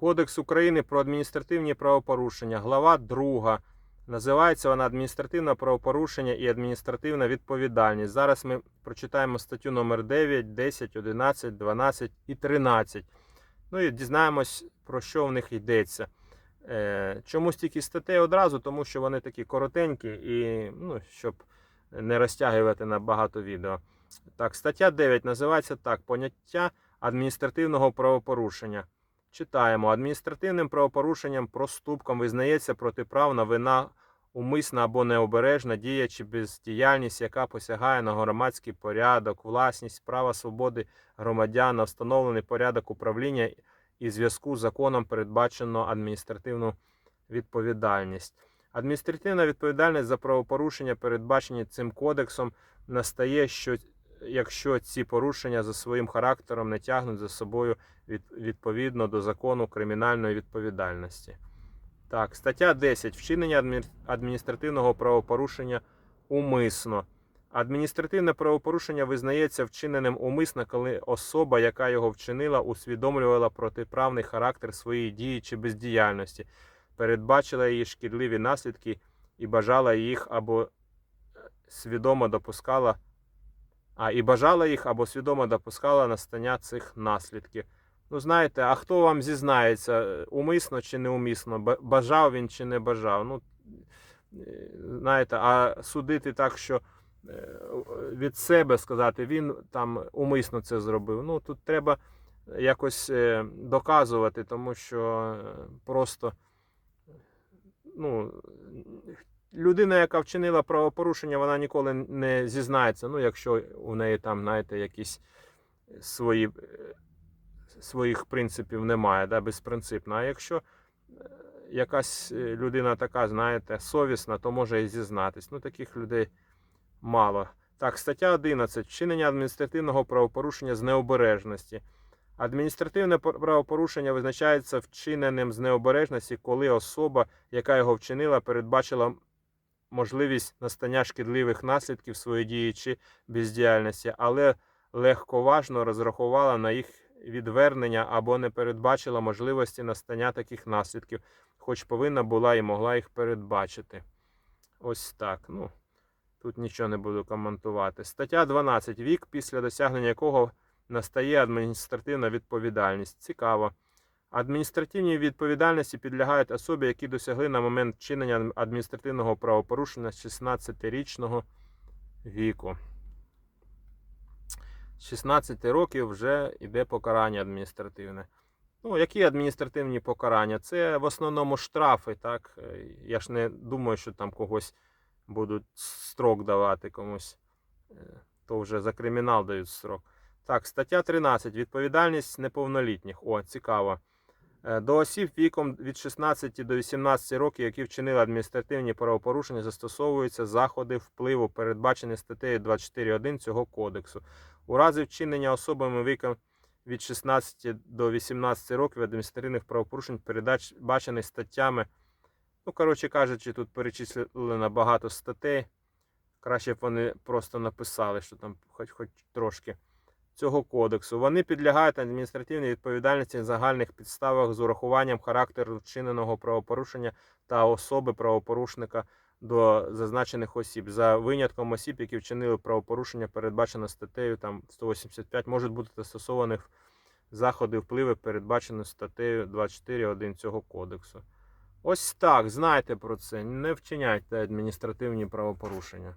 Кодекс України про адміністративні правопорушення, глава 2. Називається вона адміністративне правопорушення і адміністративна відповідальність. Зараз ми прочитаємо статтю номер 9, 10, 11, 12 і 13. Ну і дізнаємось, про що в них йдеться. Е, Чому стільки статей одразу? Тому що вони такі коротенькі і ну, щоб не розтягувати на багато відео. Так, стаття 9 називається так: поняття адміністративного правопорушення. Читаємо. Адміністративним правопорушенням проступком визнається протиправна вина, умисна або необережна дія чи бездіяльність, яка посягає на громадський порядок, власність, права свободи громадян, встановлений порядок управління і зв'язку з законом передбачено адміністративну відповідальність. Адміністративна відповідальність за правопорушення, передбачені цим кодексом, настає, що якщо ці порушення за своїм характером не тягнуть за собою від, відповідно до закону кримінальної відповідальності. Так, стаття 10. Вчинення адміністративного правопорушення умисно. Адміністративне правопорушення визнається вчиненим умисно, коли особа, яка його вчинила, усвідомлювала протиправний характер своєї дії чи бездіяльності, передбачила її шкідливі наслідки і бажала їх або е, свідомо допускала, а і бажала їх або свідомо допускала настання цих наслідків. Ну, знаєте, а хто вам зізнається, е, умисно чи неумисно, бажав він чи не бажав? Ну, е, знаєте, а судити так, що е, від себе сказати, він там умисно це зробив. Ну, тут треба якось доказувати, тому що просто ну, людина, яка вчинила правопорушення, вона ніколи не зізнається. Ну, якщо у неї там, знаєте, якісь свої, е, своїх принципів немає, да, безпринципно. А якщо е, якась е, людина така, знаєте, совісна, то може і зізнатись. Ну, таких людей мало. Так, стаття 11. Вчинення адміністративного правопорушення з необережності. Адміністративне правопорушення визначається вчиненим з необережності, коли особа, яка його вчинила, передбачила можливість настання шкідливих наслідків своєї чи бездіяльності, але легковажно розрахувала на їх відвернення або не передбачила можливості настання таких наслідків, хоч повинна була і могла їх передбачити. Ось так. Ну, тут нічого не буду коментувати. Стаття 12. Вік, після досягнення якого настає адміністративна відповідальність. Цікаво. Адміністративній відповідальності підлягають особи, які досягли на момент вчинення адміністративного правопорушення з 16-річного віку. З 16 років вже йде покарання адміністративне. Ну, які адміністративні покарання? Це в основному штрафи, так? Е, Я ж не думаю, що там когось будуть строк давати комусь. Е, То вже за кримінал дають строк. Так, стаття 13. Відповідальність неповнолітніх. О, цікаво. Е, До осіб віком від 16 до 18 років, які вчинили адміністративні правопорушення, застосовуються заходи впливу, передбачені статтею 24.1 цього кодексу. У разі вчинення особами віком від 16 до 18 років адміністративних правопорушень, передбачених статтями. Ну, коротше кажучи, тут перечислено багато статей. Краще б вони просто написали, що там хоч, хоч трошки цього кодексу. Вони підлягають адміністративній відповідальності на загальних підставах з урахуванням характеру вчиненого правопорушення та особи правопорушника до зазначених осіб. За винятком осіб, які вчинили правопорушення, передбачено статтею там 185, можуть бути застосовані заходи впливу, передбачені статтею 24.1 цього кодексу. Ось так, знайте про це. Не вчиняйте адміністративні правопорушення.